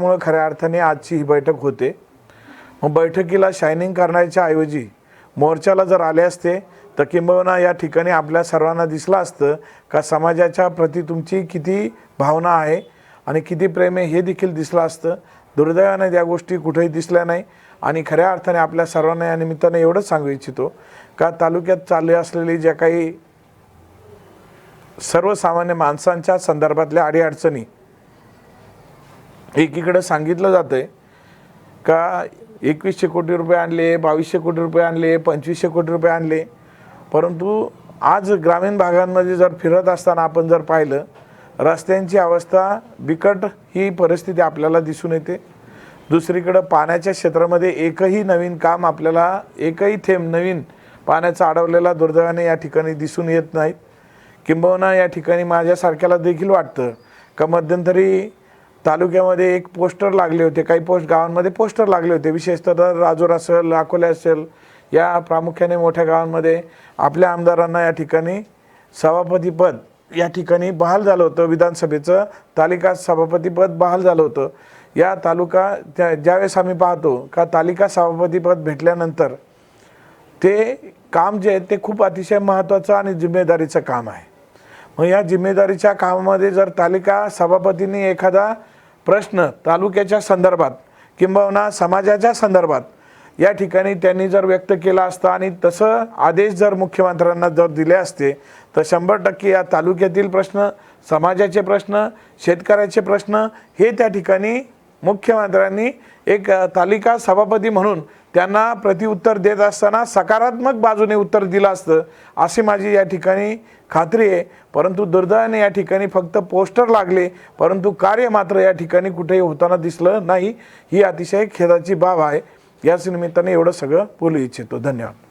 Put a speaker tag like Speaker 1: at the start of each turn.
Speaker 1: मुळे खऱ्या अर्थाने आजची ही बैठक होते. मग बैठकीला शायनिंग करण्याच्या ऐवजी मोर्चाला जर आले असते तर किंबहुना या ठिकाणी आपल्या सर्वांना दिसलं असतं का समाजाच्या प्रती तुमची किती भावना आहे आणि किती प्रेम आहे हे देखील दिसलं असतं. दुर्दैवाने त्या गोष्टी कुठेही दिसल्या नाही आणि खऱ्या अर्थाने आपल्या सर्वांना या निमित्ताने एवढंच सांगू इच्छितो का तालुक्यात चालू असलेली ज्या काही सर्वसामान्य माणसांच्या संदर्भातल्या अडीअडचणी एकीकडं सांगितलं जातंय का एकवीसशे कोटी रुपये आणले बावीसशे कोटी रुपये आणले पंचवीसशे कोटी रुपये आणले. परंतु आज ग्रामीण भागांमध्ये जर फिरत असताना आपण जर पाहिलं रस्त्यांची अवस्था बिकट ही परिस्थिती आपल्याला दिसून येते. दुसरीकडं पाण्याच्या क्षेत्रामध्ये एकही नवीन काम आपल्याला एकही थेंब नवीन पाण्याचा अडवलेला दुर्दैवाने या ठिकाणी दिसून येत नाहीत. किंबहुना या ठिकाणी माझ्यासारख्याला देखील वाटतं का मध्यंतरी तालुक्यामध्ये एक पोस्टर लागले होते काही पोस्ट गावांमध्ये पोस्टर लागले होते. विशेषतः राजूर असेल अकोले असेल या प्रामुख्याने मोठ्या गावांमध्ये आपल्या आमदारांना या ठिकाणी सभापतीपद या ठिकाणी बहाल झालं होतं. विधानसभेचं तालिका सभापतीपद बहाल झालं होतं. या तालुका त्या ज्यावेळेस आम्ही पाहतो का तालिका सभापतीपद भेटल्यानंतर ते काम जे आहे ते खूप अतिशय महत्त्वाचं आणि जिम्मेदारीचं काम आहे. मग या जिम्मेदारीच्या कामामध्ये जर तालिका सभापतींनी एखादा प्रश्न तालुक्याच्या संदर्भात किंबहुना समाजाच्या संदर्भात या ठिकाणी त्यांनी जर व्यक्त केला असता आणि तसं आदेश जर मुख्यमंत्र्यांना जर दिले असते तर शंभर टक्के या तालुक्यातील प्रश्न समाजाचे प्रश्न शेतकऱ्याचे प्रश्न हे त्या ठिकाणी मुख्यमंत्र्यांनी एक तालिका सभापती म्हणून त्यांना प्रतिउत्तर देत असताना सकारात्मक बाजूने उत्तर दिलं असतं अशी माझी या ठिकाणी खात्री आहे. परंतु दुर्दैवाने या ठिकाणी फक्त पोस्टर लागले परंतु कार्य मात्र या ठिकाणी कुठेही होताना दिसलं नाही. ही अतिशय खेदाची बाब आहे. याच निमित्ताने एवढं सगळं बोलू इच्छितो. धन्यवाद.